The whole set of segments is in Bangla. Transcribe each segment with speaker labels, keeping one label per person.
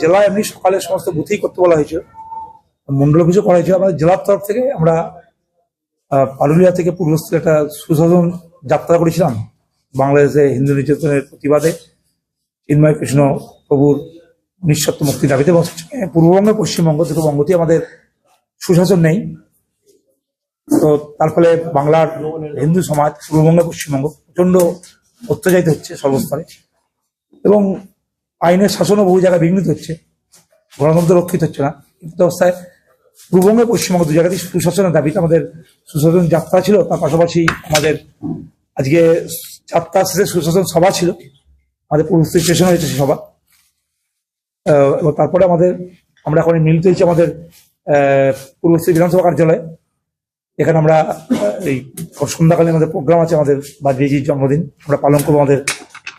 Speaker 1: জেলা এমনি সকালে সমস্ত বুথেই করতে বলা হয়েছে মন্ডল অফিসও করা হয়েছে আমাদের জেলার তরফ থেকে আমরা আহ, পারুলিয়া থেকে পূর্বস্থ একটা সুশাসন যাত্রা করেছিলাম। বাংলাদেশে হিন্দু নির্যাতনের প্রতিবাদে চিন্ময় কৃষ্ণ প্রভুর নিঃশর্ত মুক্তি দাবিতে পূর্ববঙ্গ পশ্চিমবঙ্গ দুটো বঙ্গতেই আমাদের সুশাসন নেই। তো তার ফলে বাংলার হিন্দু সমাজ পূর্ববঙ্গ পশ্চিমবঙ্গ প্রচণ্ড অত্যাচারিত হচ্ছে সর্বস্তরে। এবং আইনের শাসনও বহু জায়গায় বিঘ্নিত হচ্ছে। গণতন্ত্র রক্ষিত হচ্ছে না। কিন্তু অবস্থায় পূর্ববঙ্গ পশ্চিমবঙ্গ দু জায়গাতেই সুশাসনের দাবিতে আমাদের সুশাসন যাত্রা ছিল তার পাশাপাশি আমাদের আজকে যাত্রা শেষে সুশাসন সভা ছিল। আমাদের পূর্ব স্টেশন হয়েছে সভা। এবং তারপরে আমাদের আমরা এখন মিলিত হয়েছি আমাদের আহ, পূর্বস্থলী বিধানসভা কার্যালয়ে। এখানে আমরা এই সন্ধ্যাকালীন আমাদের প্রোগ্রাম আছে আমাদের বাজবেজির জন্মদিন আমরা পালন করব আমাদের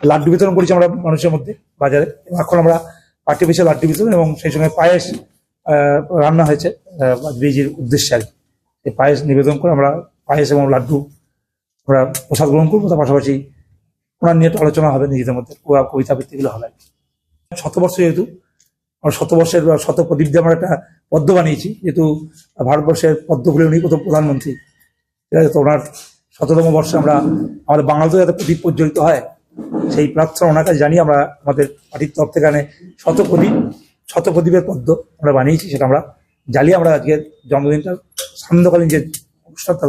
Speaker 1: লাড্ডু বিতরণ করেছি আমরা মানুষের মধ্যে, বাজারে। এখন আমরা অফিসে লাড্ডু বিতরণ এবং সেই সঙ্গে পায়েস রান্না হয়েছে বাজবেজির উদ্দেশ্যে আর এই পায়েস নিবেদন করে আমরা পায়েস এবং লাড্ডু আমরা প্রসাদ গ্রহণ করব, তার পাশাপাশি ওনার নিয়ে আলোচনা হবে নিজেদের মধ্যে কবিতা আবৃত্তিগুলো হবে শতবর্ষ যেহেতু, আমরা শতবর্ষের শত প্রদীপ দিয়ে আমরা একটা পদ্ম বানিয়েছি, যেহেতু ভারতবর্ষের পদ্মগুলি উনি প্রথম প্রধানমন্ত্রী। ঠিক আছে, তো ওনার শততম বর্ষে আমরা আমাদের বাংলাতেও যাতে প্রদীপ প্রজ্বলিত হয় সেই প্রার্থনা ওনার কাছে জানিয়ে আমরা আমাদের পার্টির তরফ থেকে এখানে শতপ্রদীপের পদ্ম আমরা বানিয়েছি, সেটা আমরা জ্বালিয়ে আমরা আজকে জন্মদিনটা সান্ধ্যকালীন যে অনুষ্ঠান তার।